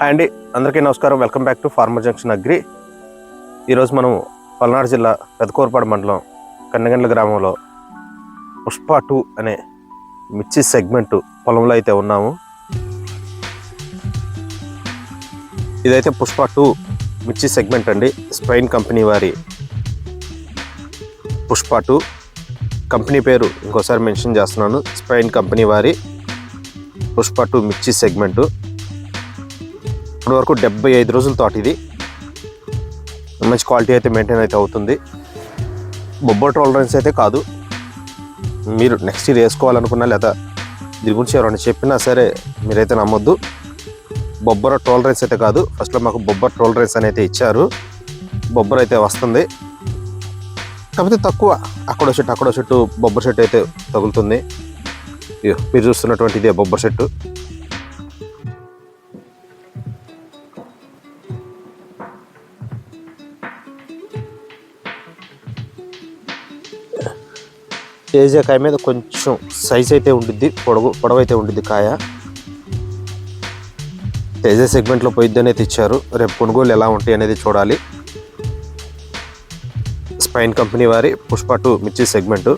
Hi అండి అందరికీ నమస్కారం. Welcome back to farmer junction agri ఈరోజు మనం పల్నాడు జిల్లా పెదకూరపాడు మండలం కన్నగండ్ల గ్రామంలో పుష్ప టూ అనే మిర్చి సెగ్మెంట్ పొలంలో అయితే ఉన్నాము. ఇదైతే పుష్ప టూ మిర్చి సెగ్మెంట్ అండి. స్ప్రైన్ కంపెనీ వారి పుష్ప టూ. కంపెనీ పేరు ఇంకోసారి మెన్షన్ చేస్తున్నాను. స్ప్రైన్ కంపెనీ వారి పుష్ప టూ మిర్చి సెగ్మెంటు. ఇప్పటి వరకు డెబ్బై ఐదు రోజుల తోట ఇది. మంచి క్వాలిటీ అయితే మెయింటైన్ అయితే అవుతుంది. బొబ్బర్ టాలరెన్స్ అయితే కాదు. మీరు నెక్స్ట్ ఇయర్ వేసుకోవాలనుకున్నా లేదా దీని గురించి ఎవరైనా చెప్పినా సరే మీరైతే నమ్మొద్దు. బొబ్బర టాలరెన్స్ అయితే కాదు. ఫస్ట్లో మాకు బొబ్బర్ టాలరెన్స్ అనేది ఇచ్చారు. బొబ్బర్ అయితే వస్తుంది. కాకపోతే తక్కువ. అక్కడ చెట్టు అక్కడ చెట్టు బొబ్బర్ చెట్టు అయితే తగులుతుంది. మీరు చూస్తున్నటువంటి ఇదే బొబ్బర్ చెట్టు. తేజ కాయ మీద కొంచెం సైజ్ అయితే ఉండిద్ది పొడవు పొడవు అయితే ఉండిద్ది కాయ. తేజ సెగ్మెంట్లో పోయిద్ది అనేది ఇచ్చారు రేపు కొనుగోలు ఎలా ఉంటాయి అనేది చూడాలి. స్పైన్ కంపెనీ వారి పుష్ప టూ మిర్చి సెగ్మెంటు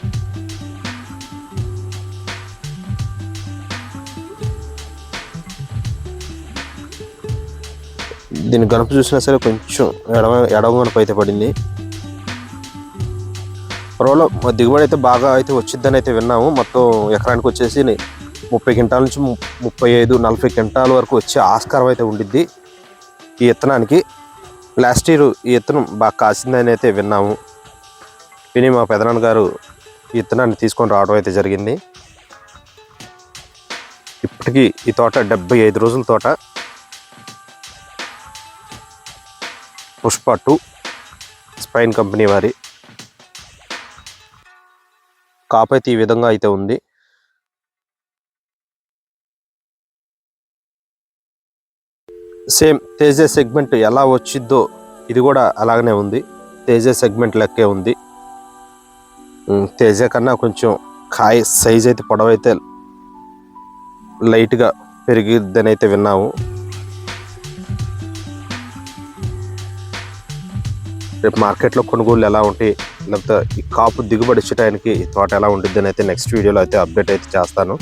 దీని గనుపు చూసినా సరే కొంచెం ఎడమ ఎడమ గనుపు అయితే పడింది. పొరవలో దిగుబడి అయితే బాగా అయితే వచ్చిద్దని అయితే విన్నాము. మొత్తం ఎకరానికి వచ్చేసి ముప్పై క్వింటాల నుంచి ము- ముప్పై ఐదు నలభై క్వింటాల వరకు వచ్చే ఆస్కారం అయితే ఉండిద్ది ఈ విత్తనానికి లాస్ట్ ఇయర్ ఈ విత్తనం బాగా కాసిందని అయితే విన్నాము. విని మా పెదనాన్న గారు ఈ విత్తనాన్ని తీసుకొని రావడం అయితే జరిగింది. ఇప్పటికీ ఈ తోట డెబ్బై ఐదు రోజుల తోట. పుష్ప టూ స్పైన్ కంపెనీ వారి కాపైతే ఈ విధంగా అయితే ఉంది. సేమ్ తేజ సెగ్మెంట్ ఎలా వచ్చిద్దో ఇది కూడా అలాగనే ఉంది. తేజ సెగ్మెంట్ లెక్కే ఉంది. తేజ కన్నా కొంచెం కాయ సైజ్ అయితే పొడవైతే లైట్గా పెరిగిద్దని అయితే విన్నాము. రేపు మార్కెట్లో కొనుగోలు ఎలా ఉంటాయి లేకపోతే ఈ కాపు దిగుబడి ఇచ్చే టైంకి తోట ఎలా ఉంటుంది అయితే నెక్స్ట్ వీడియోలో అయితే అప్డేట్ అయితే చేస్తాను.